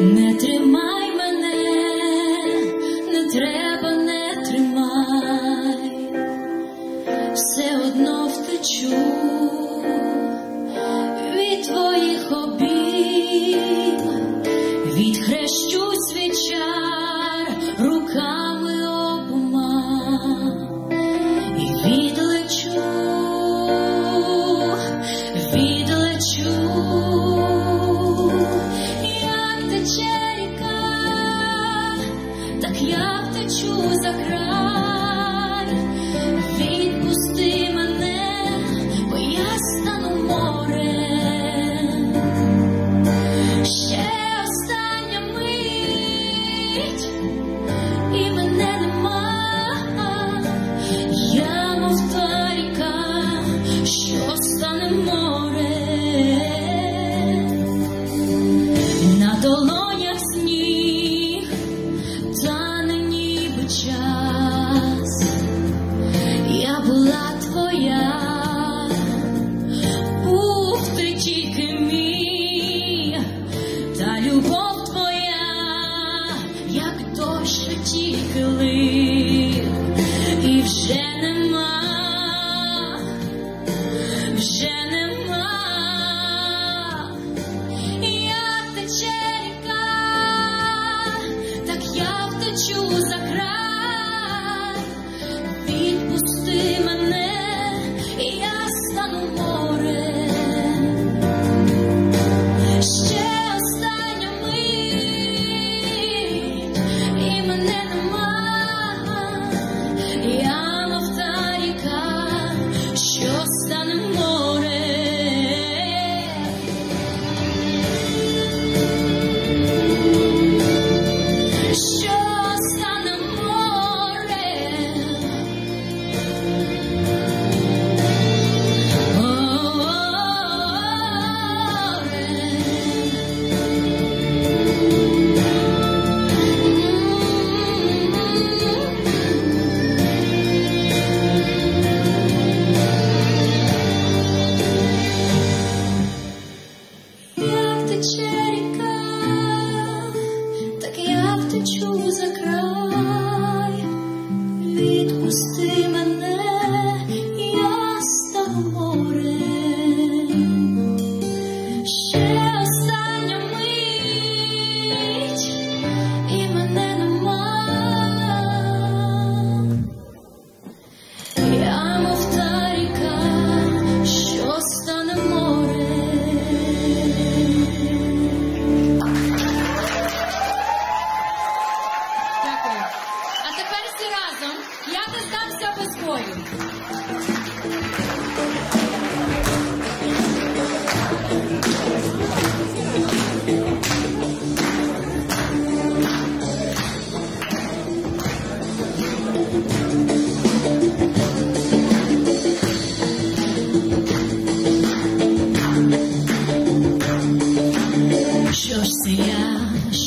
Не тримай мене, не треба.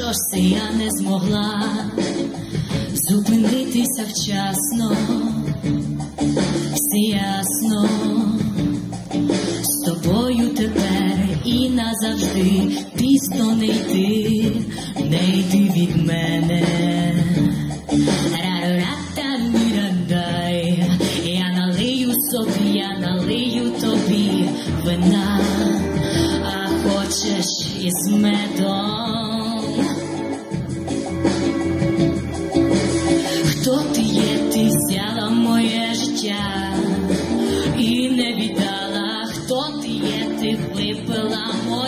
що ж це я не змогла зупинитися вчасно, все ясно, з тобою тепер і назавжди пісно не йти, не йти від мене. Я налию собі, я налию тобі вина, а хочеш із медом.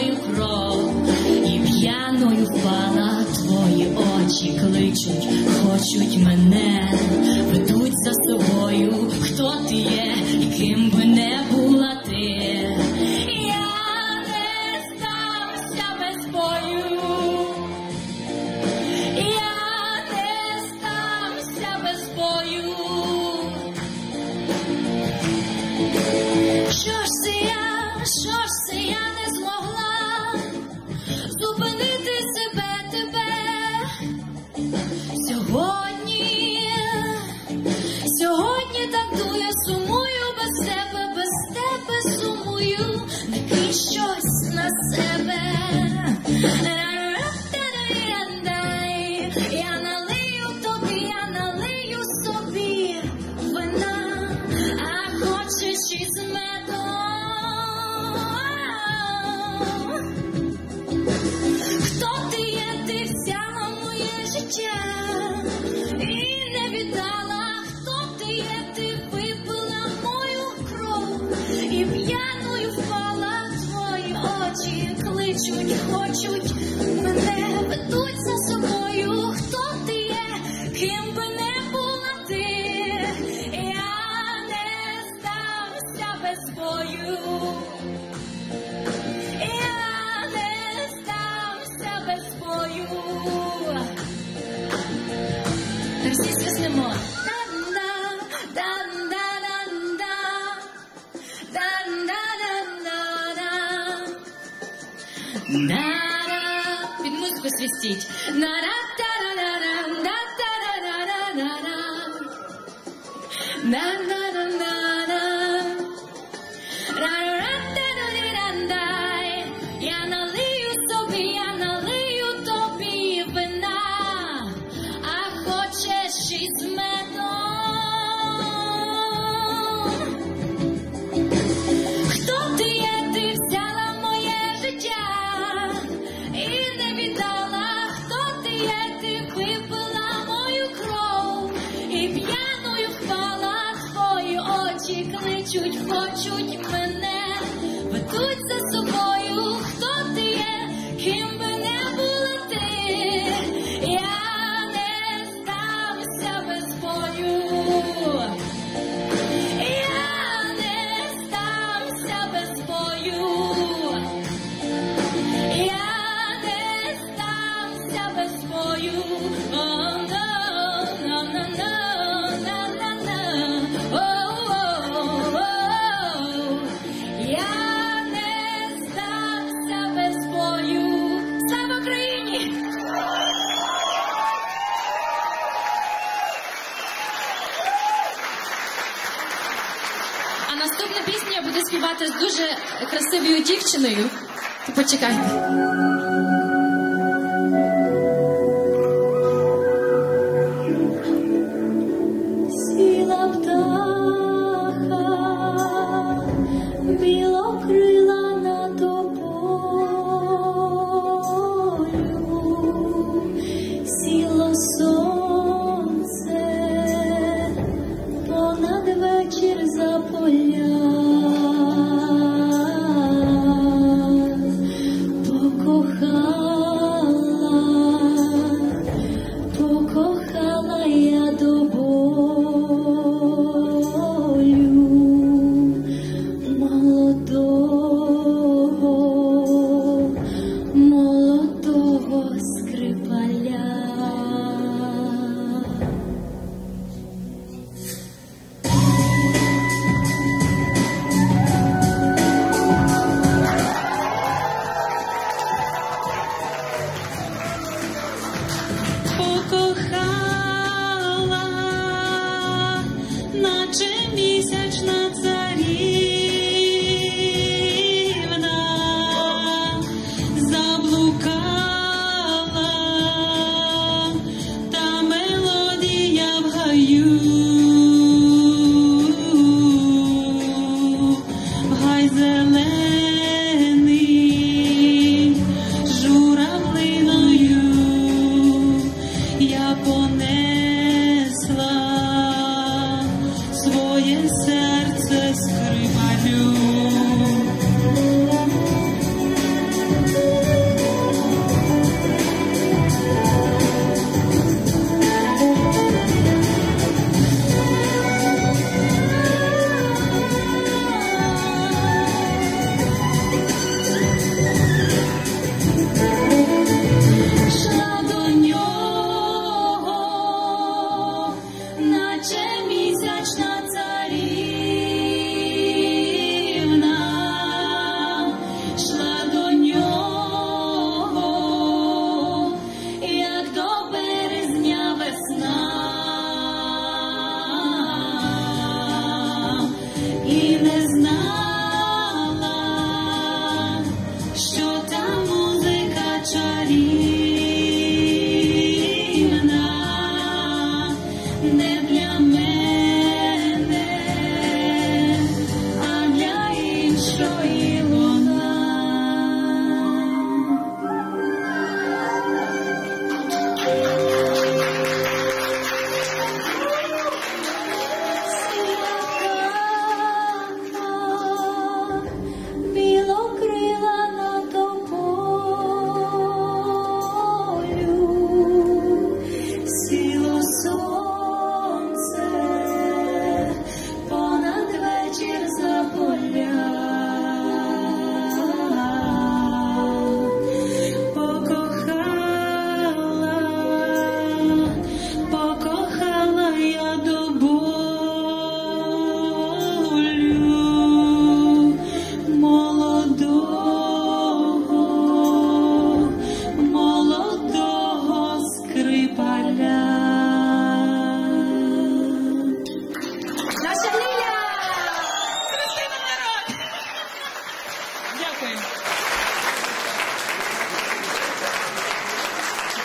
мою кров, і п'яною впала твої очі кличуть, хочуть мене, ведуть за собою, хто ти є, і ким би не. цілую, такий щось на себе. Я налию тобі, я налию собі вина, а хочеш із медом. Хто ти є, ти взяла моє життя? кличуть, хочуть мене ведуть за собою. Хто ти є? Ким Под музыку свистить. На-на-на-на-на-на-на-на-на-на-на. good А наступна пісня я буду співати з дуже красивою дівчиною. Почекайте.